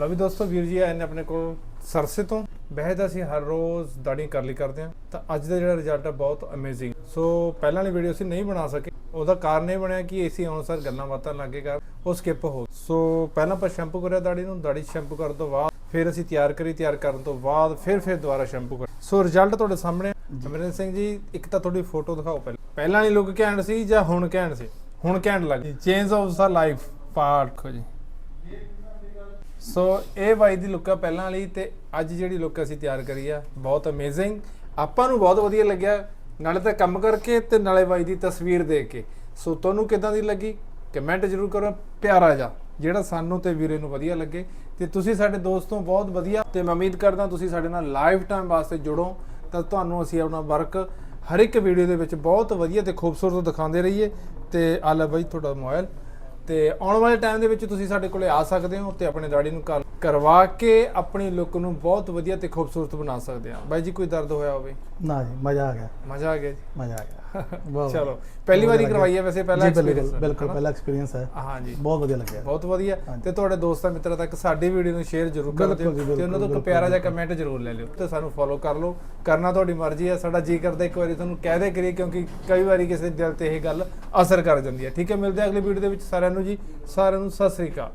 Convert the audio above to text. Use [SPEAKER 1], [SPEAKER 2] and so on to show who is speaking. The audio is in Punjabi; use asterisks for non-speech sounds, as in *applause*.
[SPEAKER 1] ਲਓ ਵੀ ਦੋਸਤੋ ਵੀਰ ਜੀ ਆਏ ਨੇ ਆਪਣੇ ਕੋਲ ਸਰਸੇ ਤੋਂ। ਵੈਸੇ ਅਸੀਂ ਹਰ ਰੋਜ਼ ਦਾੜੀ ਕਰ ਲਈ ਕਰਦੇ ਹਾਂ। ਤਾਂ ਅੱਜ ਦਾ ਜਿਹੜਾ ਰਿਜ਼ਲਟ ਹੈ ਬਹੁਤ ਅਮੇਜ਼ਿੰਗ ਸੋ ਪਹਿਲਾਂ ਵਾਲੀ ਵੀਡੀਓ ਅਸੀਂ ਨਹੀਂ ਬਣਾ ਸਕੇ। ਉਹਦਾ ਕਾਰਨ ਇਹ ਬਣਿਆ ਕਿ ਏਸੀ ਅਨੁਸਾਰ ਗੱਲਾਂ ਬਾਤਾਂ ਲੱਗੇ ਕਰ ਉਹ ਸਕਿਪ ਹੋ। ਸੋ ਪਹਿਲਾਂ ਆਪਾਂ ਸ਼ੈਂਪੂ ਕਰਿਆ ਦਾੜੀ ਨੂੰ ਦਾੜੀ ਸ਼ੈਂਪੂ ਕਰਨ ਤੋਂ ਬਾਅਦ ਫਿਰ ਅਸੀਂ ਤਿਆਰ ਕਰੀ ਤਿਆਰ ਕਰਨ ਤੋਂ ਬਾਅਦ ਫਿਰ ਫਿਰ ਦੁਬਾਰਾ ਸ਼ੈਂਪੂ ਕਰ ਸੋ ਰਿਜ਼ਲਟ ਤੁਹਾਡੇ ਸਾਹਮਣੇ। ਅਮਰਿੰਦਰ ਸਿੰਘ ਜੀ ਇੱਕ ਤਾਂ ਤੁਹਾਡੀ ਫੋਟੋ ਦਿਖਾਓ ਪਹਿਲਾਂ। ਪਹਿਲਾਂ ਵਾਲੀ ਲੁੱਕ ਘੈਂਟ ਸੀ ਜਾਂ ਹੁਣ ਘੈਂਟ ਸੀ? ਹੁਣ ਘੈਂਟ ਲੱਗ ਚੇਂਜ ਆਫ ਦਾ ਲਾਈਫ ਪਾਰਟ ਖੋ ਜੀ। ਸੋ ਇਹ ਬਾਈ ਦੀ ਲੁੱਕ ਆ ਪਹਿਲਾਂ ਵਾਲੀ ਤੇ ਅੱਜ ਜਿਹੜੀ ਲੁੱਕ ਅਸੀਂ ਤਿਆਰ ਕਰੀ ਆ, ਬਹੁਤ ਅਮੇਜ਼ਿੰਗ ਆਪਾਂ ਨੂੰ ਬਹੁਤ ਵਧੀਆ ਲੱਗਿਆ। ਨਾਲੇ ਤਾਂ ਕੰਮ ਕਰਕੇ ਤੇ ਨਾਲੇ ਬਾਈ ਦੀ ਤਸਵੀਰ ਦੇਖ ਕੇ। ਸੋ ਤੁਹਾਨੂੰ ਕਿਦਾਂ ਦੀ ਲੱਗੀ? ਕਮੈਂਟ ਜ਼ਰੂਰ ਕਰੋ। ਪਿਆਰਾ ਜਾ ਜਿਹੜਾ ਸਾਨੂੰ ਤੇ ਵੀਰੇ ਨੂੰ ਵਧੀਆ ਲੱਗੇ। ਤੇ ਤੁਸੀਂ ਸਾਡੇ ਦੋਸਤੋਂ ਬਹੁਤ ਵਧੀਆ ਤੇ ਮੈਂ ਉਮੀਦ ਕਰਦਾ ਤੁਸੀਂ ਸਾਡੇ ਨਾਲ ਲਾਈਫ ਟਾਈਮ ਵਾਸਤੇ ਜੁੜੋ। ਤਾਂ ਤੁਹਾਨੂੰ ਅਸੀਂ ਆਪਣਾ ਵਰਕ ਹਰ ਇੱਕ ਵੀਡੀਓ ਦੇ ਵਿੱਚ ਬਹੁਤ ਵਧੀਆ ਤੇ ਖੂਬਸੂਰਤ ਦਿਖਾਉਂਦੇ ਰਹੀਏ। ਤੇ ਆ ਲੈ ਬਾਈ ਤੁਹਾਡਾ ਮੋਬਾਈਲ। ਤੇ ਆਉਣ ਵਾਲੇ ਟਾਈਮ ਦੇ ਵਿੱਚ ਤੁਸੀਂ ਸਾਡੇ ਕੋਲੇ ਆ ਸਕਦੇ ਹੋ ਤੇ ਆਪਣੇ ਦਾੜੀ ਨੂੰ ਕਰ- ਕਰਵਾ ਕੇ ਆਪਣੀ ਲੁੱਕ ਨੂੰ ਬਹੁਤ ਵਧੀਆ ਤੇ ਖੂਬਸੂਰਤ ਬਣਾ ਸਕਦੇ ਆ ਬਾਈ ਜੀ ਕੋਈ ਦਰਦ ਹੋਇਆ ਹੋਵੇ?
[SPEAKER 2] ਨਾ ਜੀ ਮਜ਼ਾ ਆ ਗਿਆ।
[SPEAKER 1] ਮਜ਼ਾ ਆ ਗਿਆ ਜੀ?
[SPEAKER 2] ਮਜ਼ਾ ਆ ਗਿਆ। *laughs*
[SPEAKER 1] ਚਲੋ ਪਹਿਲੀ ਵਾਰੀ ਕਰਵਾਈ ਹੈ ਵੈਸੇ ਪਹਿਲਾ
[SPEAKER 2] ਜੀ, ਬਿਲਕੁਲ? ਪਹਿਲਾ ਐਕਸਪੀਰੀਅੰਸ ਹੈ।
[SPEAKER 1] ਹਾਂ ਜੀ।
[SPEAKER 2] ਬਹੁਤ ਵਧੀਆ ਲੱਗਿਆ।
[SPEAKER 1] ਬਹੁਤ ਵਧੀਆ।
[SPEAKER 2] ਹਾਂਜੀ।
[SPEAKER 1] ਤੇ ਤੁਹਾਡੇ ਦੋਸਤਾਂ ਮਿੱਤਰਾਂ ਤੱਕ ਸਾਡੀ ਵੀਡੀਓ ਨੂੰ ਸ਼ੇਅਰ ਜ਼ਰੂਰ ਕਰ ਦਿਓ। ਤੇ ਉਹਨਾਂ ਤੋਂ ਇੱਕ ਪਿਆਰਾ ਜਿਹਾ। ਕਮੈਂਟ ਜ਼ਰੂਰ ਲੈ ਲਿਓ ਤੇ ਸਾਨੂੰ ਫੋਲੋ ਕਰ ਲਓ। ਕਰਨਾ ਤੁਹਾਡੀ ਮਰਜ਼ੀ ਹੈ ਸਾਡਾ ਜੀ ਕਰਦਾ ਇੱਕ ਵਾਰੀ ਤੁਹਾਨੂੰ ਕਹਿ ਦੇ ਕਰੀਏ ਕਿਉਂਕਿ ਕਈ ਵਾਰੀ ਕਿਸੇ ਦੇ ਦਿਲ ਤੇ ਇਹ ਗੱਲ ਅਸਰ ਕਰ ਜਾਂਦੀ ਹੈ। ਠੀਕ ਹੈ ਮਿਲਦੇ ਹਾਂ ਅਗਲੀ ਵੀਡੀਓ ਦੇ ਵਿੱਚ ਸਾਰਿਆਂ ਨੂੰ ਜੀ। ਸਾਰਿਆਂ ਨੂੰ ਸਤਿ ਸ੍ਰੀ ਅਕਾਲ।